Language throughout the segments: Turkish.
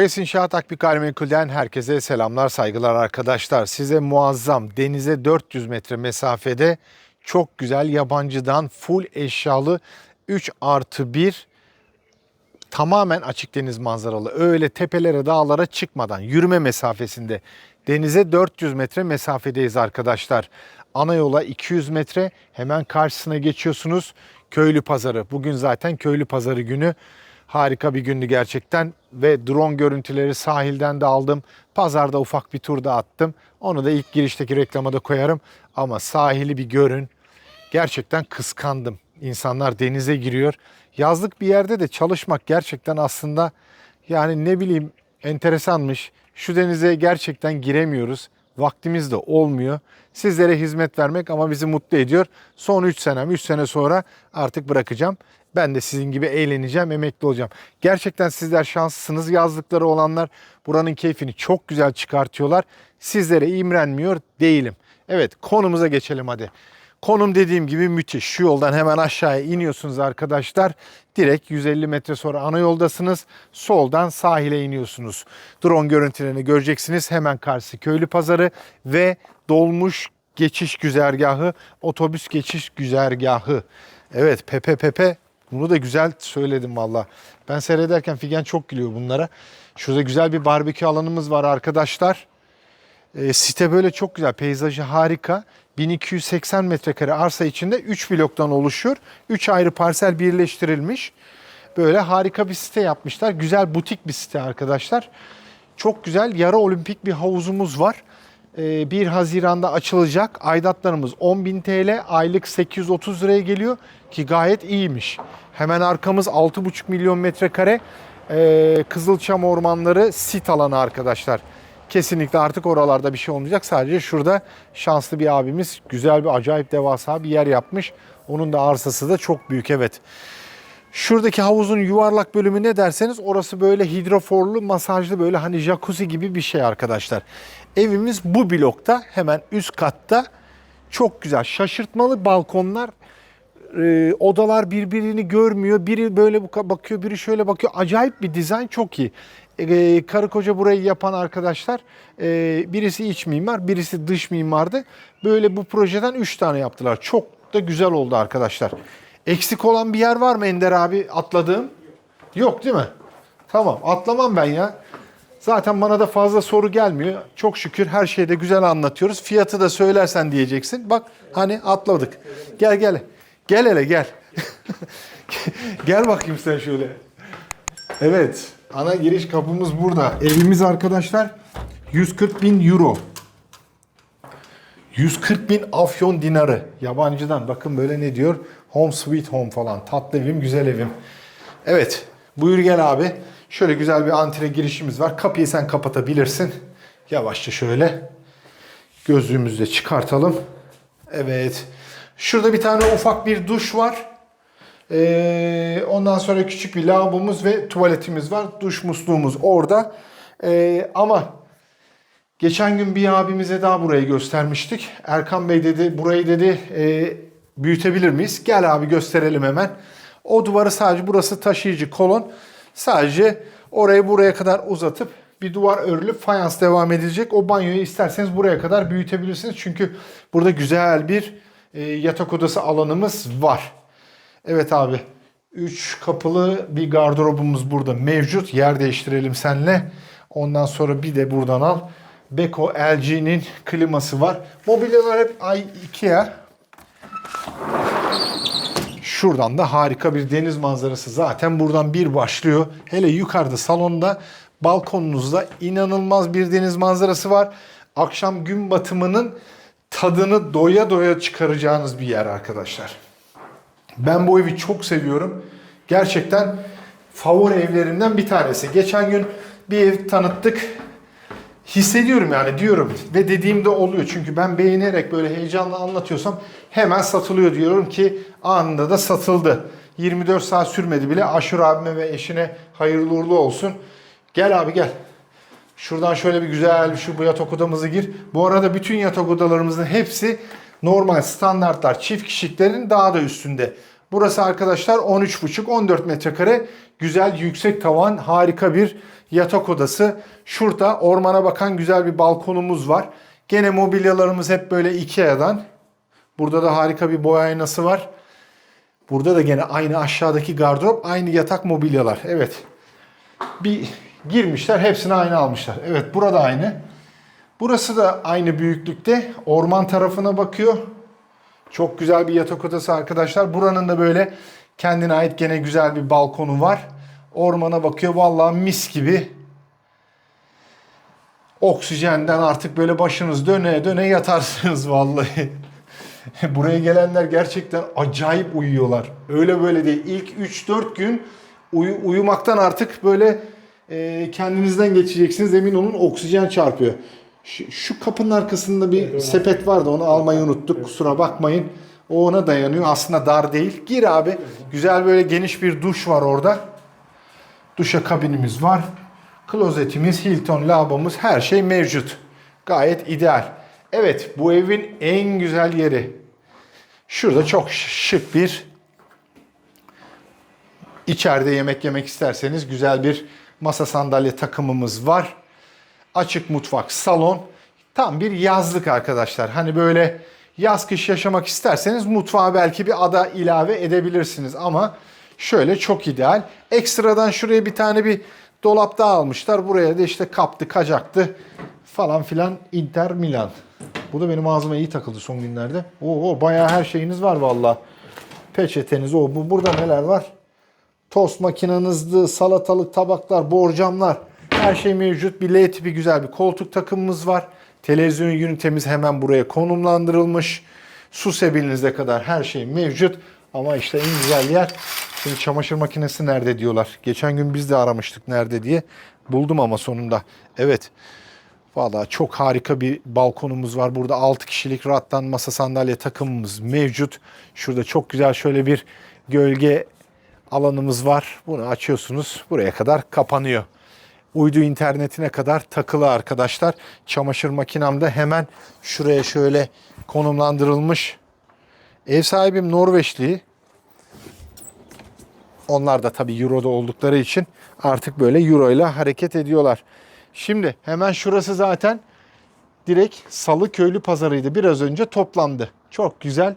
Oyes İnşaat Akbik Gayrimenkul'den herkese selamlar, saygılar arkadaşlar. Size muazzam denize 400 metre mesafede çok güzel yabancıdan full eşyalı 3 artı 1 tamamen açık deniz manzaralı. Öyle tepelere dağlara çıkmadan yürüme mesafesinde denize 400 metre mesafedeyiz arkadaşlar. Ana yola 200 metre hemen karşısına geçiyorsunuz. Köylü pazarı. Bugün zaten köylü pazarı günü. Harika bir gündü gerçekten ve drone görüntüleri sahilden de aldım. Pazarda ufak bir tur da attım. Onu da ilk girişteki reklama koyarım. Ama sahili bir görün. Gerçekten kıskandım. İnsanlar denize giriyor. Yazlık bir yerde de çalışmak gerçekten aslında yani ne bileyim enteresanmış. Şu denize gerçekten giremiyoruz. Vaktimiz de olmuyor. Sizlere hizmet vermek ama bizi mutlu ediyor. Son 3 senem, 3 sene sonra artık bırakacağım. Ben de sizin gibi eğleneceğim, emekli olacağım. Gerçekten sizler şanslısınız. Yazlıkları olanlar buranın keyfini çok güzel çıkartıyorlar. Sizlere imrenmiyor değilim. Evet konumuza geçelim hadi. Konum dediğim gibi müthiş. Şu yoldan hemen aşağıya iniyorsunuz arkadaşlar. Direkt 150 metre sonra ana yoldasınız. Soldan sahile iniyorsunuz. Drone görüntülerini göreceksiniz. Hemen karşısı köylü pazarı ve dolmuş geçiş güzergahı, otobüs geçiş güzergahı. Evet Pepe Pepe bunu da güzel söyledim valla. Ben seyrederken Figen çok gülüyor bunlara. Şurada güzel bir barbekü alanımız var arkadaşlar. E, site böyle çok güzel. Peyzajı harika. 1280 metrekare arsa içinde 3 bloktan oluşuyor. 3 ayrı parsel birleştirilmiş. Böyle harika bir site yapmışlar. Güzel butik bir site arkadaşlar. Çok güzel yarı olimpik bir havuzumuz var. Ee, 1 Haziran'da açılacak. Aidatlarımız 10.000 TL, aylık 830 liraya geliyor ki gayet iyiymiş. Hemen arkamız 6,5 milyon metrekare ee, Kızılçam Ormanları sit alanı arkadaşlar. Kesinlikle artık oralarda bir şey olmayacak. Sadece şurada şanslı bir abimiz güzel bir acayip devasa bir yer yapmış. Onun da arsası da çok büyük evet. Şuradaki havuzun yuvarlak bölümü ne derseniz orası böyle hidroforlu, masajlı böyle hani jacuzzi gibi bir şey arkadaşlar. Evimiz bu blokta hemen üst katta. Çok güzel şaşırtmalı balkonlar. Ee, odalar birbirini görmüyor. Biri böyle bakıyor, biri şöyle bakıyor. Acayip bir dizayn çok iyi. Ee, karı koca burayı yapan arkadaşlar e, birisi iç mimar, birisi dış mimardı. Böyle bu projeden 3 tane yaptılar. Çok da güzel oldu arkadaşlar. Eksik olan bir yer var mı Ender abi atladığım? Yok değil mi? Tamam atlamam ben ya. Zaten bana da fazla soru gelmiyor. Çok şükür her şeyde güzel anlatıyoruz. Fiyatı da söylersen diyeceksin. Bak hani atladık. Gel gel. Gel hele gel. gel bakayım sen şöyle. Evet. Ana giriş kapımız burada. Evimiz arkadaşlar 140 bin euro. 140 bin afyon dinarı yabancıdan. Bakın böyle ne diyor? Home sweet home falan. Tatlı evim, güzel evim. Evet. Buyur gel abi. Şöyle güzel bir antre girişimiz var. Kapıyı sen kapatabilirsin. Yavaşça şöyle. Gözlüğümüzü de çıkartalım. Evet. Şurada bir tane ufak bir duş var. Ee, ondan sonra küçük bir lavabomuz ve tuvaletimiz var. Duş musluğumuz orada. Ee, ama geçen gün bir abimize daha burayı göstermiştik. Erkan Bey dedi burayı dedi e, büyütebilir miyiz? Gel abi gösterelim hemen. O duvarı sadece burası taşıyıcı kolon. Sadece orayı buraya kadar uzatıp bir duvar örülüp fayans devam edilecek. O banyoyu isterseniz buraya kadar büyütebilirsiniz. Çünkü burada güzel bir e, yatak odası alanımız var. Evet abi. 3 kapılı bir gardırobumuz burada mevcut. Yer değiştirelim seninle. Ondan sonra bir de buradan al. Beko LG'nin kliması var. Mobilyalar hep Ikea. Şuradan da harika bir deniz manzarası zaten buradan bir başlıyor. Hele yukarıda salonda balkonunuzda inanılmaz bir deniz manzarası var. Akşam gün batımının tadını doya doya çıkaracağınız bir yer arkadaşlar. Ben bu evi çok seviyorum. Gerçekten favori evlerimden bir tanesi. Geçen gün bir ev tanıttık. Hissediyorum yani diyorum ve dediğimde oluyor. Çünkü ben beğenerek böyle heyecanla anlatıyorsam hemen satılıyor diyorum ki anında da satıldı. 24 saat sürmedi bile. Aşur abime ve eşine hayırlı uğurlu olsun. Gel abi gel. Şuradan şöyle bir güzel şu bu yatak odamızı gir. Bu arada bütün yatak odalarımızın hepsi normal standartlar çift kişiliklerin daha da üstünde. Burası arkadaşlar 13,5-14 metrekare. Güzel yüksek tavan harika bir yatak odası. Şurada ormana bakan güzel bir balkonumuz var. Gene mobilyalarımız hep böyle Ikea'dan. Burada da harika bir boy aynası var. Burada da gene aynı aşağıdaki gardırop, aynı yatak mobilyalar. Evet. Bir girmişler, hepsini aynı almışlar. Evet, burada aynı. Burası da aynı büyüklükte. Orman tarafına bakıyor. Çok güzel bir yatak odası arkadaşlar. Buranın da böyle kendine ait gene güzel bir balkonu var. Ormana bakıyor. Vallahi mis gibi. Oksijenden artık böyle başınız döne döne yatarsınız vallahi. Buraya gelenler gerçekten acayip uyuyorlar. Öyle böyle değil. İlk 3-4 gün uyu, uyumaktan artık böyle e, kendinizden geçeceksiniz. Emin olun oksijen çarpıyor. Şu, şu kapının arkasında bir sepet vardı. Onu almayı unuttuk. Kusura bakmayın. O ona dayanıyor. Aslında dar değil. Gir abi. Güzel böyle geniş bir duş var orada. Duşa kabinimiz var. Klozetimiz, Hilton lavabomuz her şey mevcut. Gayet ideal. Evet bu evin en güzel yeri. Şurada çok şık bir içeride yemek yemek isterseniz güzel bir masa sandalye takımımız var. Açık mutfak, salon. Tam bir yazlık arkadaşlar. Hani böyle yaz kış yaşamak isterseniz mutfağa belki bir ada ilave edebilirsiniz ama şöyle çok ideal. Ekstradan şuraya bir tane bir dolap daha almışlar. Buraya da işte kaptı, kacaktı falan filan Inter Milan. Bu da benim ağzıma iyi takıldı son günlerde. Oo bayağı her şeyiniz var valla. Peçeteniz o bu burada neler var? Tost makinenizdi, salatalık tabaklar, borcamlar. Her şey mevcut. Bir L tipi güzel bir koltuk takımımız var. Televizyon ünitemiz hemen buraya konumlandırılmış. Su sebilinize kadar her şey mevcut. Ama işte en güzel yer şimdi çamaşır makinesi nerede diyorlar. Geçen gün biz de aramıştık nerede diye. Buldum ama sonunda. Evet. Valla çok harika bir balkonumuz var. Burada 6 kişilik rattan masa sandalye takımımız mevcut. Şurada çok güzel şöyle bir gölge alanımız var. Bunu açıyorsunuz. Buraya kadar kapanıyor. Uydu internetine kadar takılı arkadaşlar. Çamaşır makinem de hemen şuraya şöyle konumlandırılmış. Ev sahibim Norveçli. Onlar da tabii Euro'da oldukları için artık böyle Euro ile hareket ediyorlar. Şimdi hemen şurası zaten direkt Salı Köylü Pazarı'ydı. Biraz önce toplandı. Çok güzel.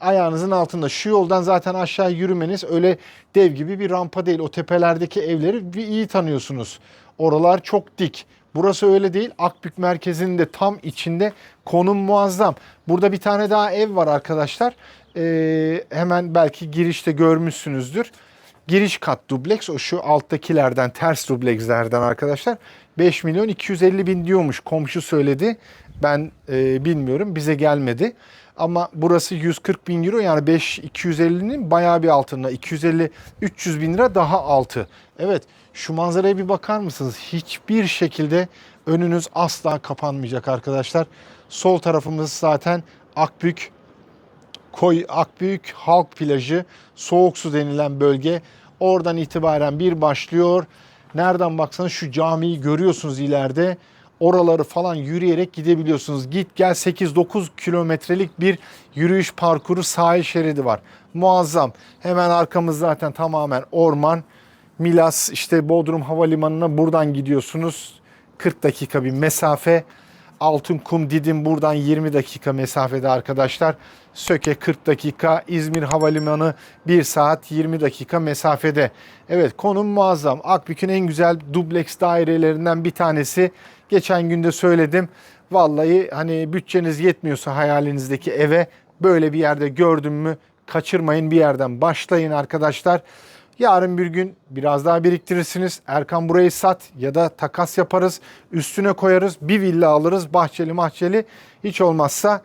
Ayağınızın altında. Şu yoldan zaten aşağı yürümeniz öyle dev gibi bir rampa değil. O tepelerdeki evleri bir iyi tanıyorsunuz. Oralar çok dik. Burası öyle değil. Akbük merkezinin de tam içinde konum muazzam. Burada bir tane daha ev var arkadaşlar. Ee, hemen belki girişte görmüşsünüzdür. Giriş kat dubleks o şu alttakilerden ters dublekslerden arkadaşlar 5 milyon 250 bin diyormuş komşu söyledi. Ben e, bilmiyorum bize gelmedi. Ama burası 140 bin euro yani 5 250'nin bayağı bir altında 250 300 bin lira daha altı. Evet şu manzaraya bir bakar mısınız? Hiçbir şekilde önünüz asla kapanmayacak arkadaşlar. Sol tarafımız zaten Akbük Koy Akbük Halk Plajı soğuk su denilen bölge. Oradan itibaren bir başlıyor. Nereden baksanız şu camiyi görüyorsunuz ileride. Oraları falan yürüyerek gidebiliyorsunuz. Git gel 8-9 kilometrelik bir yürüyüş parkuru sahil şeridi var. Muazzam. Hemen arkamız zaten tamamen orman. Milas işte Bodrum Havalimanı'na buradan gidiyorsunuz. 40 dakika bir mesafe. Altınkum Didim buradan 20 dakika mesafede arkadaşlar. Söke 40 dakika, İzmir Havalimanı 1 saat 20 dakika mesafede. Evet konum muazzam. Akbük'ün en güzel dubleks dairelerinden bir tanesi. Geçen günde söyledim. Vallahi hani bütçeniz yetmiyorsa hayalinizdeki eve böyle bir yerde gördüm mü kaçırmayın bir yerden başlayın arkadaşlar. Yarın bir gün biraz daha biriktirirsiniz. Erkan burayı sat ya da takas yaparız. Üstüne koyarız. Bir villa alırız. Bahçeli mahçeli. Hiç olmazsa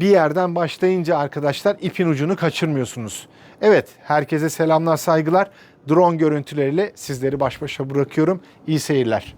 bir yerden başlayınca arkadaşlar ipin ucunu kaçırmıyorsunuz. Evet herkese selamlar saygılar. Drone görüntüleriyle sizleri baş başa bırakıyorum. İyi seyirler.